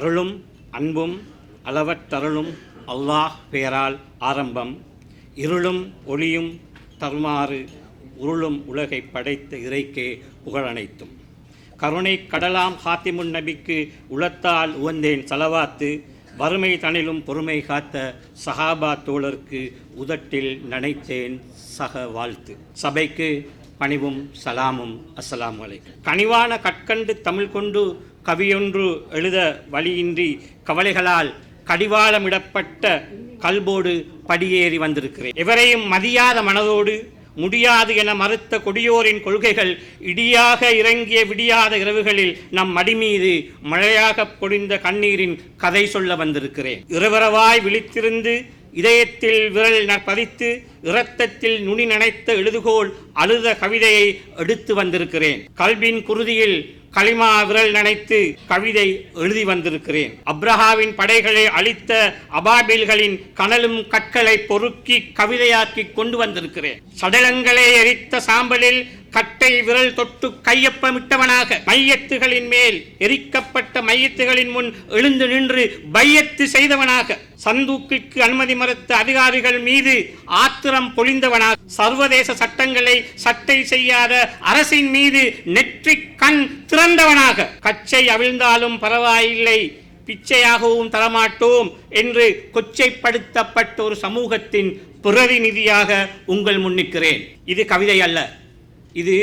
அருளும் அன்பும் அளவற்றருளும் அல்லாஹ் பெயரால் ஆரம்பம். இருளும் ஒளியும் தருமாறு உருளும் உலகை படைத்த இறைக்கே புகழனைத்தும் கருணை கடலாம் ஹாத்திமுன் நபிக்கு உளத்தால் உவந்தேன் சலவாத்து வறுமை தனிலும் பொறுமை காத்த சஹாபா தோழருக்கு உதட்டில் நனைத்தேன் சக வாழ்த்து. சபைக்கு பணிவும் சலாமும் அஸ்லாம் வலைக்கும் கனிவான கற்கண்டு தமிழ் கொண்டு கவியொன்று எழுத வழியின்றி கவலைகளால் கடிவாளமிடப்பட்ட கல்போடு படியேறி வந்திருக்கிறேன். எவரையும் மதியாத மனதோடு முடியாது என மறுத்த கொடியோரின் கொள்கைகள் இடியாக இறங்கிய விடியாத இரவுகளில் நம் மடிமீது மழையாக பொழிந்த கண்ணீரின் கதை சொல்ல வந்திருக்கிறேன். இரவரவாய் விழித்திருந்து இதயத்தில் விரல் ந- பதித்து இரத்தத்தில் நுனி நனைத்த எழுதுகோல் அழுத கவிதையை எடுத்து வந்திருக்கிறேன். கல்வின் குருதியில் களிமா விரல் நினைத்து கவிதை எழுதி வந்திருக்கிறேன். அப்ரஹாவின் படைகளை அழித்த அபாபில்களின் கனலும் கற்களை பொறுக்கி கவிதையாக்கி கொண்டு வந்திருக்கிறேன். சடலங்களை எரித்த சாம்பலில் கட்டை விரல் தொட்டு கையொப்பமிட்டவனாக மையத்துகளின் மேல் எரிக்கப்பட்ட மையத்துகளின் முன் எழுந்து நின்று பையத்து செய்தவனாக சந்தூக்கிற்கு அனுமதி மறுத்த அதிகாரிகள் மீது ஆத்திரம் பொழிந்தவனாக சர்வதேச சட்டங்களை சட்டை செய்யாத அரசின் மீது நெற்றிக் கண் திறந்தவனாக கச்சை அவிழ்ந்தாலும் பரவாயில்லை பிச்சையாகவும் தரமாட்டோம் என்று கொச்சைப்படுத்தப்பட்ட ஒரு சமூகத்தின் பிரதிநிதியாக உங்கள் முன்னிக்கிறேன் இது கவிதை அல்ல. இது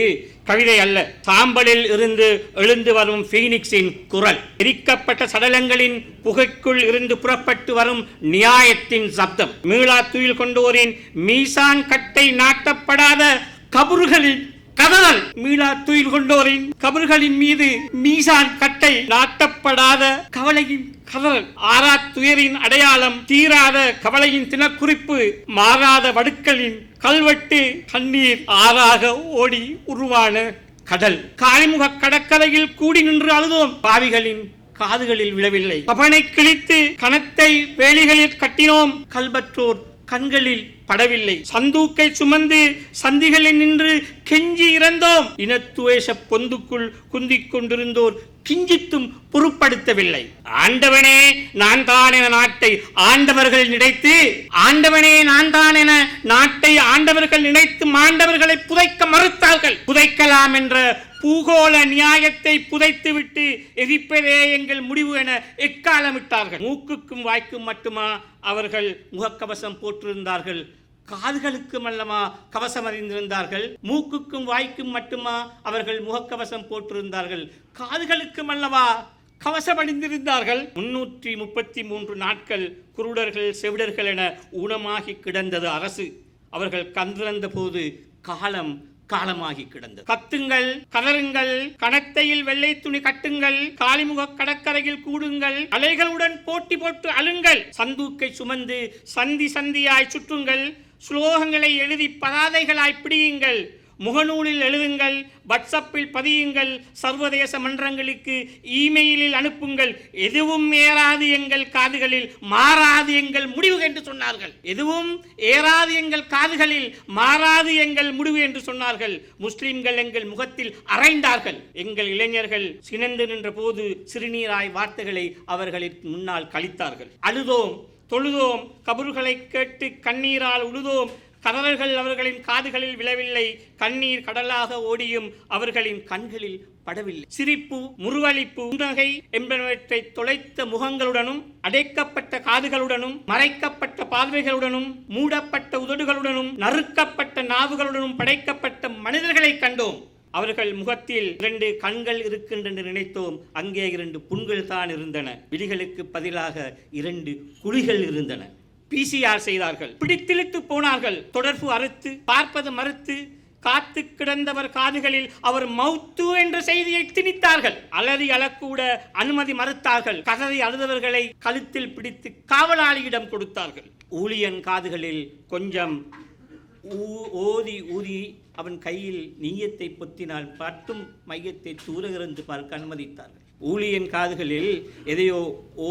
கவிதை அல்ல. சாம்பலில் இருந்து எழுந்து வரும் ஃபீனிக்ஸின் குரல். எரிக்கப்பட்ட சடலங்களின் புகைக்குள் இருந்து புறப்பட்டு வரும் நியாயத்தின் சப்தம். மீளா துயில் கொண்டோரின் மீசான் கட்டை நாட்டப்படாத கபறுகளின் கதறல் மீளா துயில் கொண்டோரின் கபறுகளின் மீது மீசான் கட்டை நாட்டப்படாத கவலையின் கதறல் ஆறா துயரின் அடையாளம் தீராத கவலையின் தினக்குறிப்பு மாறாத வடுக்களின் கல்வெட்டு கண்ணீர் ஆறாக ஓடி உருவான கடல். காளிமுக கடற்கரையில் கூடி நின்று அழுதோம். பாவிகளின் காதுகளில் விழவில்லை. கபனை கிழித்து கணத்தை வேலிகளில் கட்டினோம். கல்பற்றோர் கண்களில் படவில்லை. சந்தூக்கை சுமந்து சந்திகளில் நின்று கெஞ்சி இறந்தோம். இனத்துவேஷ பொந்துக்குள் குந்திக் கொண்டிருந்தோர் கிஞ்சித்தும் பொருட்படுத்தவில்லை. ஆண்டவனே நான் தான் என நாட்டை ஆண்டவர்கள் நினைத்து ஆண்டவனே நான் தான் என நாட்டை ஆண்டவர்கள் நினைத்து மாண்டவர்களை புதைக்க மறுத்தார்கள். புதைக்கலாம் என்ற பூகோள நியாயத்தை புதைத்துவிட்டு எரிப்பதே எங்கள் முடிவு என எக்காலமிட்டார்கள். மூக்குக்கும் வாய்க்கும் மட்டுமா அவர்கள் முகக்கவசம் போட்டிருந்தார்கள். காதுகளுக்கும் மல்லமா கவசம் அறிந்திருந்தார்கள் மூக்குக்கும் வாய்க்கும் மட்டுமா அவர்கள் முகக்கவசம் போட்டிருந்தார்கள். காதுகளுக்கும் அல்லவா கவசம் அணிந்திருந்தார்கள் முன்னூற்றி முப்பத்தி மூன்று நாட்கள் குருடர்கள் செவிடர்கள் என ஊனமாகி கிடந்தது அரசு. அவர்கள் கந்திருந்த போது காலம் காலமாகி கிடந்தது. கத்துங்கள் கதறுங்கள் கணத்தையில் வெள்ளை துணி கட்டுங்கள் காளிமுக கடற்கரையில் கூடுங்கள் அலைகளுடன் போட்டி போட்டு அழுங்கள். சந்தூக்கை சுமந்து சந்தி சந்தியாய் சுற்றுங்கள். ஸ்லோகங்களை எழுதி பதாதைகளாய் பிடியுங்கள். முகநூலில் எழுதுங்கள் வாட்ஸ்அப்பில் பதியுங்கள் சர்வதேச மன்றங்களுக்கு இமெயிலில் அனுப்புங்கள். எதுவும் ஏறாது எங்கள் காதுகளில் மாறாது எங்கள் முடிவு என்று சொன்னார்கள். எதுவும் ஏறாது எங்கள் காதுகளில் மாறாது எங்கள் முடிவு என்று சொன்னார்கள். முஸ்லிம்கள் எங்கள் முகத்தில் அறைந்தார்கள் எங்கள் இளைஞர்கள் சினந்து நின்ற போது சிறுநீராய் வார்த்தைகளை அவர்களின் முன்னால் கழித்தார்கள். அழுதோம் தொழுதோம் கபர்களை கேட்டு கண்ணீரால் உழுதோம் கதறல்கள் அவர்களின் காதுகளில் விழவில்லை கண்ணீர் கடலாக ஓடியும் அவர்களின் கண்களில் படவில்லை. சிரிப்பு முருவளிப்பு புன்னகை என்பனவற்றை தொலைத்த முகங்களுடனும் அடைக்கப்பட்ட காதுகளுடனும் மறைக்கப்பட்ட பார்வைகளுடனும் மூடப்பட்ட உதடுகளுடனும் நறுக்கப்பட்ட நாவுகளுடனும் படைக்கப்பட்ட மனிதர்களை கண்டோம். அவர்கள் முகத்தில் இரண்டு கண்கள் இருக்கின்றன நினைத்தோம். அங்கே இரண்டு புண்கள் தான் இருந்தன. விழிகளுக்கு பதிலாக இரண்டு குழிகள் இருந்தன. பிசிஆர் செய்தார்கள். பிடித்திழுத்து போனார்கள். தொடர்பு அறுத்து பார்ப்பது மறுத்து காத்து கிடந்தவர் காதுகளில் அவர் மௌத்து என்ற செய்தியை திணித்தார்கள். அலறி அழக்கூட அனுமதி மறுத்தார்கள். கதறி அழுதவர்களை கழுத்தில் பிடித்து காவலாளியிடம் கொடுத்தார்கள். ஊழியன் காதுகளில் கொஞ்சம் ஓதி ஊதி அவன் கையில் நீயத்தை பொத்தினால் பட்டும் மையத்தை தூரகிருந்து பார்க்க அனுமதித்தார்கள் ஊழியன் காதுகளில் எதையோ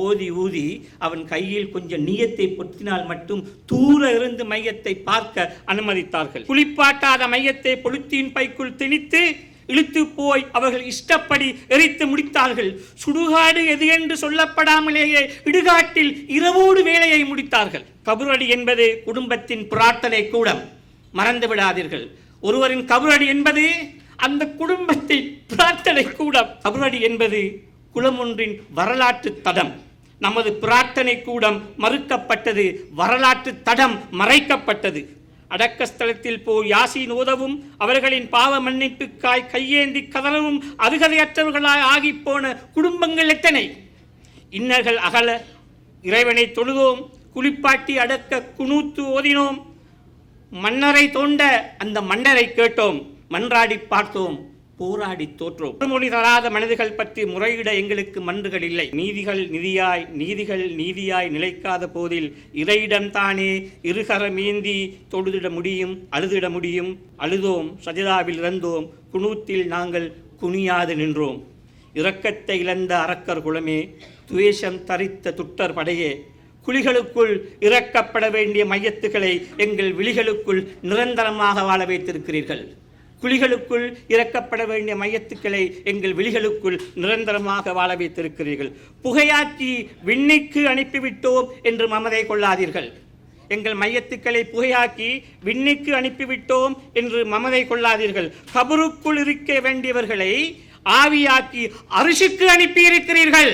ஓதி ஊதி அவன் கையில் கொஞ்சம் நீயத்தை பொத்தினால் மட்டும் தூர இருந்து மையத்தை பார்க்க அனுமதித்தார்கள். குளிப்பாட்டாத மையத்தை பொலித்தீன் பைக்குள் திணித்து இழுத்து போய் அவர்கள் இஷ்டப்படி எரித்து முடித்தார்கள். சுடுகாடு எது என்று சொல்லப்படாமலேயே இடுகாட்டில் இரவோடு வேலையை முடித்தார்கள். கபுரடி என்பது குடும்பத்தின் பிரார்த்தனை கூடம். மறந்து விடாதீர்கள். ஒருவரின் கபுரடி என்பது அந்த குடும்பத்தின் பிரார்த்தனை கூடம் கபுரடி என்பது குலம் ஒன்றின் வரலாற்று தடம். நமது பிரார்த்தனை கூடம் மறுக்கப்பட்டது வரலாற்று தடம் மறைக்கப்பட்டது. அடக்கஸ்தலத்தில் போய் யாசின் உதவும் அவர்களின் பாவ மன்னிப்புக்காய் கையேந்தி கதறவும் அருகதையற்றவர்களாய் ஆகிப்போன குடும்பங்கள் எத்தனை? இன்னர்கள் அகல இறைவனை தொழுதோம் குளிப்பாட்டி அடக்க குணூத்து ஓதினோம். மன்னரை தோண்ட அந்த மன்னரை கேட்டோம். மன்றாடி பார்த்தோம். போராடி தோற்றோம். மொழி தராத மனிதர்கள் பற்றி முறையிட எங்களுக்கு மன்றுகள் இல்லை. நீதிகள் நிதியாய் நீதிகள் நீதியாய் நிலைக்காத போதில் இறையிடம் தானே இருகர மீந்தி தொழுதிட முடியும் அழுதிட முடியும். அழுதோம் சஜிதாவில் இறந்தோம். குனூத்தில் நாங்கள் குனியாது நின்றோம். இரக்கத்தை இழந்த அரக்கர் குலமே துவேஷம் தரித்த துட்டர் படையே குழிகளுக்குள் இறக்கப்பட வேண்டிய மையத்துகளை எங்கள் விழிகளுக்குள் நிரந்தரமாக வாழ வைத்திருக்கிறீர்கள். குழிகளுக்குள் இறக்கப்பட வேண்டிய மையத்துக்களை எங்கள் விழிகளுக்குள் நிரந்தரமாக வாழ வைத்திருக்கிறீர்கள். புகையாக்கி விண்ணைக்கு அனுப்பிவிட்டோம் என்று மமதை கொள்ளாதீர்கள். எங்கள் மையத்துக்களை புகையாக்கி விண்ணுக்கு அனுப்பிவிட்டோம் என்று மமதை கொள்ளாதீர்கள். கபருக்குள் இருக்க வேண்டியவர்களை ஆவியாக்கி அரிசிக்கு அனுப்பியிருக்கிறீர்கள்.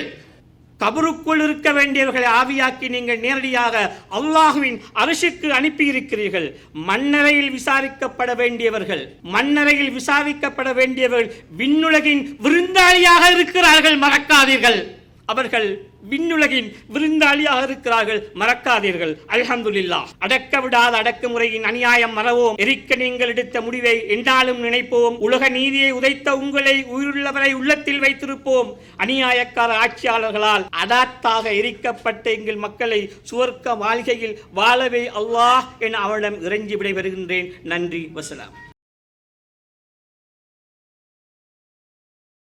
கபருக்குள் இருக்க வேண்டியவர்களை ஆவியாக்கி நீங்கள் நேரடியாக அல்லாஹுவின் அரசுக்கு அனுப்பியிருக்கிறீர்கள். மண்ணறையில் விசாரிக்கப்பட வேண்டியவர்கள் மண்ணறையில் விசாரிக்கப்பட வேண்டியவர்கள் விண்ணுலகின் விருந்தாளியாக இருக்கிறார்கள் மறக்காதீர்கள். அவர்கள் விண்ணுலகின் விருந்தாளியாக இருக்கிறார்கள். மறக்காதீர்கள். அல்ஹம்துலில்லா. அடக்க விடாத அடக்குமுறையின் அநியாயம் மறவோம். எரிக்க நீங்கள் எடுத்த முடிவை என்றாலும் நினைப்போம். உலக நீதியை உதைத்த உங்களை உயிருள்ளவரை உள்ளத்தில் வைத்திருப்போம். அநியாயக்கார ஆட்சியாளர்களால் அடாத்தாக எரிக்கப்பட்ட எங்கள் மக்களை சுவர்க்க வாழ்கையில் வாழவே அல்லாஹ் என அவளிடம் இறைஞ்சி விடைபெறுகின்றேன். நன்றி. வசலாம்.